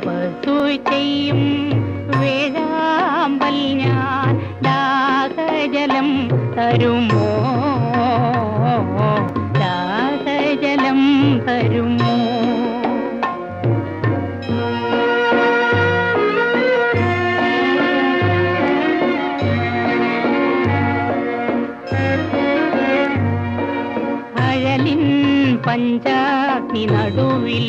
തപസ്സു ചെയ്യും വേഴാമ്പൽ ഞാൻ ദാഹജലം തരുമോ? ദാഹജലം തരുമോ? അഴലിൻ പഞ്ചാഗ്നി നടുവിൽ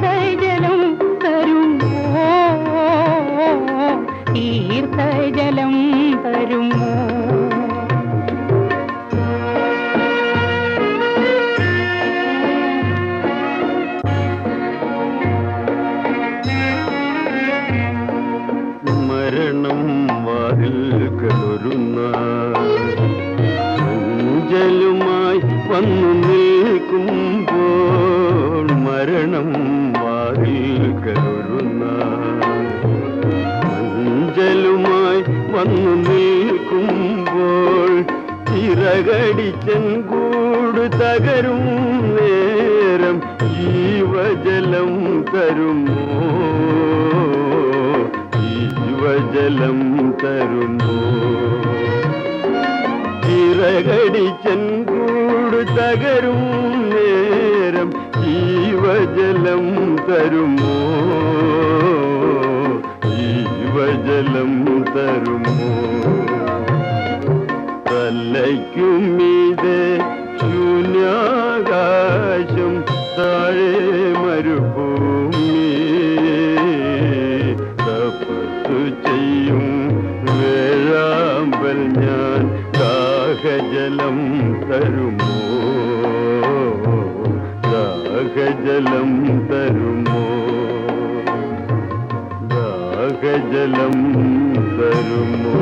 തീർത്ഥജലം തരുമോ? തീർത്ഥജലം മരണം വന്നു ചിറകടിച്ചൻ കൂട് തകരും നേരം ജീവജലം തരുമോ ജീവജലം തരുമോ ചിറകടിച്ചൻ കൂട് തകരും നേരം ജീവജലം തരുമോ ജീവജലം തരുമോ തലയ്ക്കുമീതെ ശൂന്യാകാശം താഴെ മരുഭൂമി. തപസ്സു ചെയ്യും വേഴാമ്പൽ ഞാൻ ദാഹജലം തരുമോ? ദാഹജലം തരുമോ? ദാഹജലം തരുമോ?